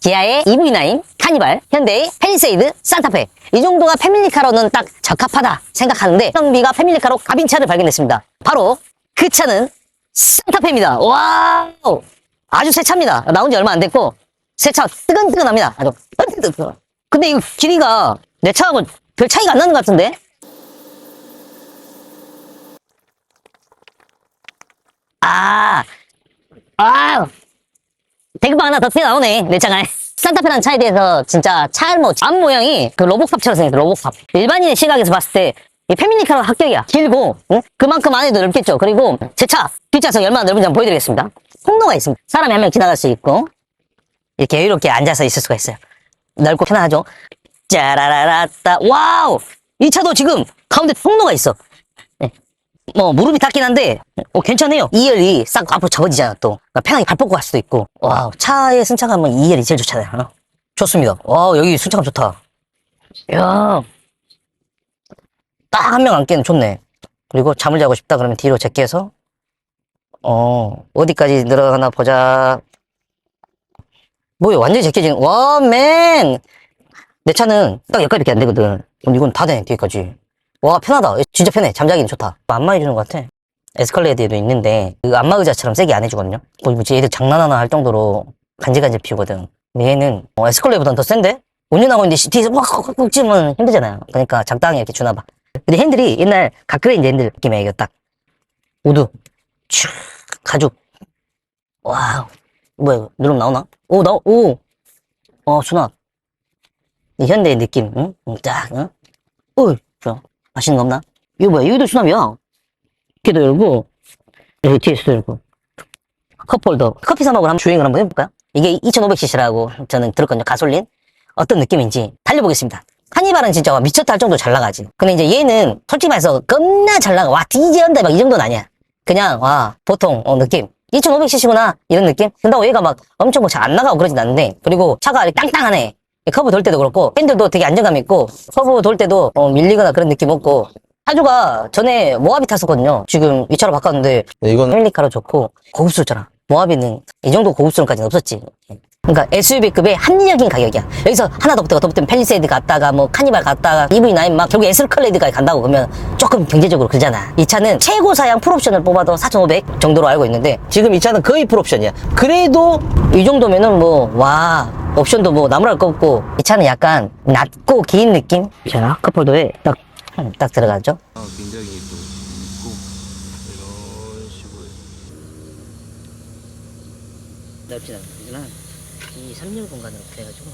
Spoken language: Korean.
기아의 EV9, 카니발, 현대의 페리세이드, 산타페. 이 정도가 패밀리카로는 딱 적합하다 생각하는데 성비가 패밀리카로 갑인 차를 발견했습니다. 바로 그 차는 산타페입니다. 와우! 아주 새 차입니다. 나온 지 얼마 안 됐고 새 차 뜨끈뜨끈합니다. 아주 뜨끈뜨끈. 근데 이 길이가 내 차하고 별 차이가 안 나는 것 같은데? 아, 아, 대급방 하나 더 튀어 나오네, 내 차가. 산타페라는 차에 대해서 진짜 차알모, 앞 모양이 그 로봇캅처럼 생겼어, 로봇캅. 일반인의 시각에서 봤을 때, 이 패밀리카로 합격이야. 길고, 응? 그만큼 안에도 넓겠죠. 그리고 제 차, 뒷좌석이 얼마나 넓은지 한번 보여드리겠습니다. 통로가 있습니다. 사람이 한 명 지나갈 수 있고, 이렇게 여유롭게 앉아서 있을 수가 있어요. 넓고 편하죠. 짜라라라따, 와우! 이 차도 지금 가운데 통로가 있어. 네. 뭐 무릎이 닿긴 한데 어, 괜찮아요. 2열이 싹 앞으로 접어지잖아 또. 그러니까 편하게 발 뻗고 갈 수도 있고. 와 차의 승차감은 2열이 제일 좋잖아요. 어? 좋습니다. 와 여기 승차감 좋다. 야, 딱 한 명 앉기는 좋네. 그리고 잠을 자고 싶다 그러면 뒤로 제껴서 어 어디까지 들어가나 보자. 뭐야 완전히 제껴지는. 와 맨. 내 차는 딱 여기까지밖에 안 되거든. 그럼 이건 다 되네 뒤까지. 와 편하다. 진짜 편해. 잠자기는 좋다. 안마 해주는 것 같아. 에스컬레이드에도 있는데 그 안마 의자처럼 세게 안 해주거든요. 뭐 뭐지 얘들 장난하나 할 정도로 간질간질 피우거든. 얘는 어, 에스컬레이드보단 더 센데? 운전하고 있는데 뒤에서 꽉꽉꽉 찌면 힘들잖아요. 그러니까 적당히 이렇게 주나 봐. 근데 핸들이 옛날 가크레인지 핸들 느낌이야 이거 딱. 우드. 쭉 가죽. 와우. 뭐야 이거? 누르면 나오나? 오 나오 오어 수납 이 현대의 느낌 응? 응, 딱 응? 어이 좋아 맛있는 거 없나? 이거 뭐야? 이것도 수납이야. 이렇게도 열고, 여기 뒤에서도 열고. 컵홀더. 커피 사 먹으러 한번 주행을 한번 해볼까요? 이게 2500cc라고 저는 들었거든요. 가솔린. 어떤 느낌인지 달려보겠습니다. 카니발은 진짜 와, 미쳤다 할 정도로 잘 나가지. 근데 이제 얘는 솔직히 말해서 겁나 잘 나가. 와, 디제한다 막 이 정도는 아니야. 그냥, 와, 보통, 어, 느낌. 2500cc구나. 이런 느낌? 근데 얘가 막 엄청 뭐 잘 안 나가고 그러진 않는데. 그리고 차가 땅땅하네. 커브 돌 때도 그렇고 핸들도 되게 안정감 있고 커브 돌 때도 어, 밀리거나 그런 느낌 없고. 타주가 전에 모하비 탔었거든요. 지금 이 차로 바꿨는데 네, 이건 헬리카로 좋고 고급스럽잖아. 모하비는 이 정도 고급스러움까지는 없었지. 그러니까 SUV급의 합리적인 가격이야. 여기서 하나 더 붙다가 더 붙으면 펠리세이드 갔다가 뭐 카니발 갔다가 EV9 막 결국 에스컬레이드까지 간다고 그러면 조금 경제적으로 그러잖아. 이 차는 최고 사양 풀옵션을 뽑아도 4,500 정도로 알고 있는데 지금 이 차는 거의 풀옵션이야. 그래도 이 정도면은 뭐 와 옵션도 뭐 나무랄 거 없고 이 차는 약간 낮고 긴 느낌? 자 컵홀더에 딱, 딱 들어가죠? 아, 굉장히 또 있고 이런 식으로. 넓진 않지만 이 3열 공간으로 그래가지고